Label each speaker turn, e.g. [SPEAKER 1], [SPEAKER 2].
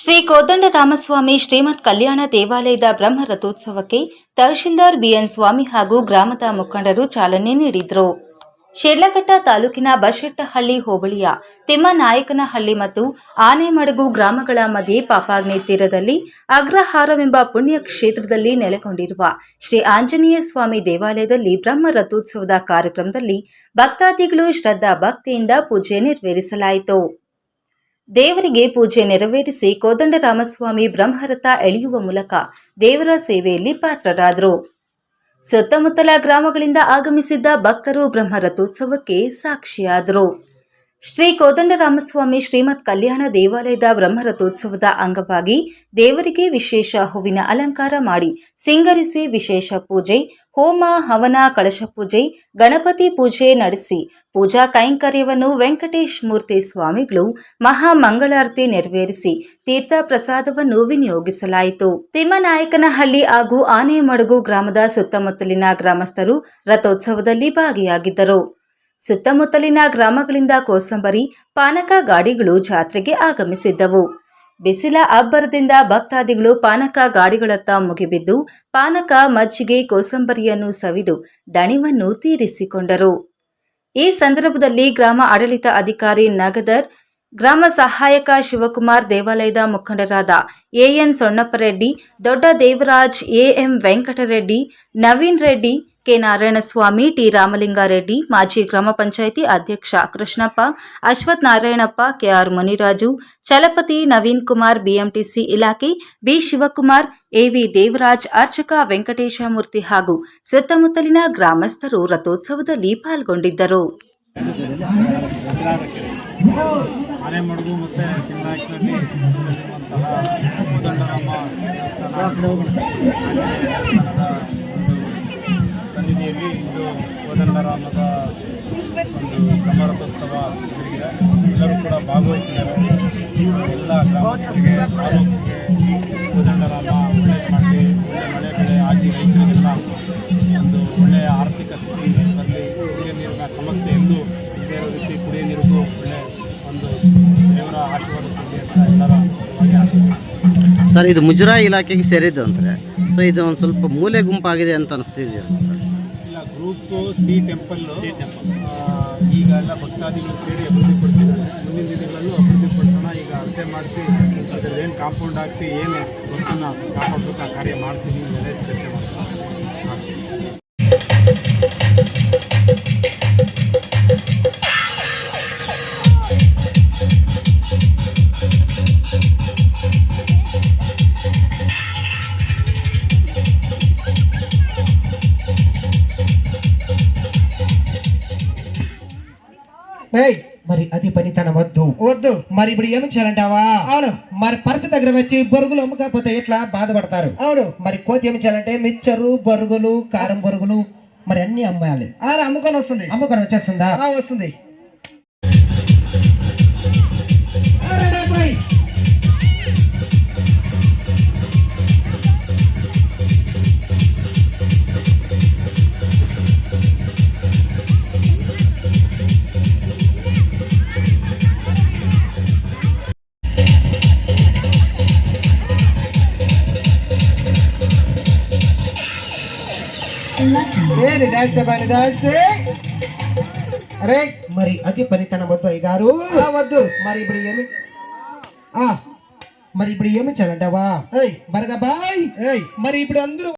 [SPEAKER 1] ಶ್ರೀ ಕೋದಂಡರಾಮಸ್ವಾಮಿ ಶ್ರೀಮತ್ ಕಲ್ಯಾಣ ದೇವಾಲಯದ ಬ್ರಹ್ಮ ರಥೋತ್ಸವಕ್ಕೆ ತಹಶೀಲ್ದಾರ್ ಬಿಎನ್ ಸ್ವಾಮಿ ಹಾಗೂ ಗ್ರಾಮದ ಮುಖಂಡರು ಚಾಲನೆ ನೀಡಿದರು. ಶಿರ್ಲಘಟ್ಟ ತಾಲೂಕಿನ ಬಶೆಟ್ಟಹಳ್ಳಿ ಹೋಬಳಿಯ ತಿಮ್ಮನಾಯಕನಹಳ್ಳಿ ಮತ್ತು ಆನೆಮಡಗು ಗ್ರಾಮಗಳ ಮಧ್ಯೆ ಪಾಪಾಗ್ನಿ ತೀರದಲ್ಲಿ ಅಗ್ರಹಾರವೆಂಬ ಪುಣ್ಯ ಕ್ಷೇತ್ರದಲ್ಲಿ ನೆಲೆಗೊಂಡಿರುವ ಶ್ರೀ ಆಂಜನೇಯ ಸ್ವಾಮಿ ದೇವಾಲಯದಲ್ಲಿ ಬ್ರಹ್ಮ ರಥೋತ್ಸವದ ಕಾರ್ಯಕ್ರಮದಲ್ಲಿ ಭಕ್ತಾದಿಗಳು ಶ್ರದ್ಧಾ ಭಕ್ತಿಯಿಂದ ಪೂಜೆ ನೆರವೇರಿಸಲಾಯಿತು. ದೇವರಿಗೆ ಪೂಜೆ ನೆರವೇರಿಸಿ ಕೋದಂಡರಾಮಸ್ವಾಮಿ ಬ್ರಹ್ಮರಥ ಎಳೆಯುವ ಮೂಲಕ ದೇವರ ಸೇವೆಯಲ್ಲಿ ಪಾತ್ರರಾದರು. ಸುತ್ತಮುತ್ತಲ ಗ್ರಾಮಗಳಿಂದ ಆಗಮಿಸಿದ್ದ ಭಕ್ತರು ಬ್ರಹ್ಮರಥೋತ್ಸವಕ್ಕೆ ಸಾಕ್ಷಿಯಾದರು. ಶ್ರೀ ಕೋದಂಡರಾಮಸ್ವಾಮಿ ಶ್ರೀಮತ್ ಕಲ್ಯಾಣ ದೇವಾಲಯದ ಬ್ರಹ್ಮರಥೋತ್ಸವದ ಅಂಗವಾಗಿ ದೇವರಿಗೆ ವಿಶೇಷ ಹೂವಿನ ಅಲಂಕಾರ ಮಾಡಿ ಸಿಂಗರಿಸಿ ವಿಶೇಷ ಪೂಜೆ, ಹೋಮ, ಹವನ, ಕಳಶ ಪೂಜೆ, ಗಣಪತಿ ಪೂಜೆ ನಡೆಸಿ ಪೂಜಾ ಕೈಂಕರ್ಯವನ್ನು ವೆಂಕಟೇಶ್ ಮೂರ್ತಿ ಸ್ವಾಮಿಗಳು ಮಹಾ ಮಂಗಳಾರತಿ ನೆರವೇರಿಸಿ ತೀರ್ಥ ಪ್ರಸಾದವನ್ನು ವಿನಿಯೋಗಿಸಲಾಯಿತು. ತಿಮ್ಮನಾಯಕನಹಳ್ಳಿ ಹಾಗೂ ಆನೆಮಡಗು ಗ್ರಾಮದ ಸುತ್ತಮುತ್ತಲಿನ ಗ್ರಾಮಸ್ಥರು ರಥೋತ್ಸವದಲ್ಲಿ ಭಾಗಿಯಾಗಿದ್ದರು. ಸುತ್ತಮುತ್ತಲಿನ ಗ್ರಾಮಗಳಿಂದ ಕೋಸಂಬರಿ, ಪಾನಕ ಗಾಡಿಗಳು ಜಾತ್ರೆಗೆ ಆಗಮಿಸಿದ್ದವು. ಬಿಸಿಲ ಅಬ್ಬರದಿಂದ ಭಕ್ತಾದಿಗಳು ಪಾನಕ ಗಾಡಿಗಳತ್ತ ಮುಗಿಬಿದ್ದು, ಪಾನಕ ಮಜ್ಜಿಗೆ ಕೋಸಂಬರಿಯನ್ನು ಸವಿದು ದಣಿವನ್ನು ತೀರಿಸಿಕೊಂಡರು. ಈ ಸಂದರ್ಭದಲ್ಲಿ ಗ್ರಾಮ ಆಡಳಿತ ಅಧಿಕಾರಿ ನಗದರ್, ಗ್ರಾಮ ಸಹಾಯಕ ಶಿವಕುಮಾರ್ ದೇವಾಲಯದ ಮುಖಂಡರಾದ A N Sonnappareddy Dodda Devaraj A M Venkatareddy, Naveen Reddy K Narayanaswamy, T Ramalingareddy, ಮಾಜಿ ಗ್ರಾಮ ಪಂಚಾಯಿತಿ ಅಧ್ಯಕ್ಷ Krishnappa, Ashwath Narayanappa K R Muniraju, Chalapathi Naveen Kumar, BMTC ಇಲಾಖೆ, B Shivakumar A V Devaraj, ಅರ್ಚಕ ವೆಂಕಟೇಶ ಮೂರ್ತಿ ಹಾಗೂ ಸುತ್ತಮುತ್ತಲಿನ ಗ್ರಾಮಸ್ಥರು ರಥೋತ್ಸವದಲ್ಲಿ ಪಾಲ್ಗೊಂಡಿದ್ದರು.
[SPEAKER 2] ಸನ್ನಿಧಿಯಲ್ಲಿ ಇಂದು ಕೋದಂಡರಾಮದ ಒಂದು ಸಮಾರಂಭೋತ್ಸವ ಜರುಗಿದೆ ಎಲ್ಲರೂ ಕೂಡ ಭಾಗವಹಿಸಿದ್ದಾರೆ. ಎಲ್ಲ ಗ್ರಾಮಸ್ಥರಿಗೆ, ತಾಲೂಕಿಗೆ ಕೋದಂಡರಾಮ ಒಳ್ಳೆಯ ಮಾಡಿ, ಒಳ್ಳೆ ಮಳೆ ಬೆಳೆ ಆಗಿ ರೈತರಿಗೆಲ್ಲ ಒಂದು ಒಳ್ಳೆಯ ಆರ್ಥಿಕ ಸ್ಥಿತಿ ಬರಲಿ ಕುಡಿಯ ನೀರಿನ ಸಮಸ್ಯೆ ಎಂದು ಬೇರೆ ರೀತಿ ಕುಡಿಯ ನೀರಿಗೂ ಒಳ್ಳೆ ಒಂದು ದೇವರ ಆಶೀರ್ವಾದ ಸಿಗಲಿ ಅಂತ ಎಲ್ಲರ
[SPEAKER 3] ಸರ್, ಇದು ಮುಜರಾಯಿ ಇಲಾಖೆಗೆ ಸೇರಿದ್ದು ಅಂತಾರೆ. ಸೊ, ಇದು ಒಂದು ಸ್ವಲ್ಪ ಮೂಲೆ ಗುಂಪಾಗಿದೆ ಅಂತ
[SPEAKER 2] ಅನಿಸ್ತಿದೆಯಲ್ಲ ಗ್ರೂಪು ಸಿ ಟೆಂಪಲ್ಲು ಟೆಂಪಲ್. ಈಗ ಎಲ್ಲ ಭಕ್ತಾದಿಗಳು ಸೇರಿ ಅಭಿವೃದ್ಧಿಪಡಿಸಿದ್ದಾರೆ ಮುಂದಿನ ದಿನಗಳಲ್ಲೂ ಅಭಿವೃದ್ಧಿಪಡಿಸೋಣ ಈಗ ಅಳತೆ ಮಾಡಿಸಿ ಏನು ಕಾಂಪೌಂಡ್ ಹಾಕಿಸಿ ಏನು ಗೊತ್ತನ್ನು ಕಾಪಾಡಬೇಕು ಆ ಕಾರ್ಯ ಮಾಡ್ತೀನಿ ಮೇಲೆ ಚರ್ಚೆ
[SPEAKER 4] మరి అది పని తన వద్దు.
[SPEAKER 5] వద్దు.
[SPEAKER 4] మరి ఇప్పుడు ఏమి చేయాలంటావా?
[SPEAKER 5] అవును.
[SPEAKER 4] మరి పరిస్థితి దగ్గర వచ్చి బొరుగులు అమ్మకపోతే ఎట్లా బాధపడతారు?
[SPEAKER 5] అవును.
[SPEAKER 4] మరి కోతి ఏమి చేయాలంటే మిక్చరు బొరుగులు కారం బొరుగులు మరి అన్ని అమ్మాలి.
[SPEAKER 5] ఆ అమ్ముకొని వస్తుంది.
[SPEAKER 4] అమ్ముకొని వచ్చేస్తుందా?
[SPEAKER 5] ఆ వస్తుంది. ఏ నిదాసే బా నిదాసే అరే
[SPEAKER 4] మరి అది పని తన వద్దు అయ్యగారు.
[SPEAKER 5] ఆ వద్దు.
[SPEAKER 4] మరి ఇప్పుడు ఏమి?
[SPEAKER 5] ఆ
[SPEAKER 4] మరి ఇప్పుడు ఏమి చేయాలంటావా?
[SPEAKER 5] ఏయ్
[SPEAKER 4] బరగా బాయ్
[SPEAKER 5] ఏయ్.
[SPEAKER 4] మరి ఇప్పుడు అందరూ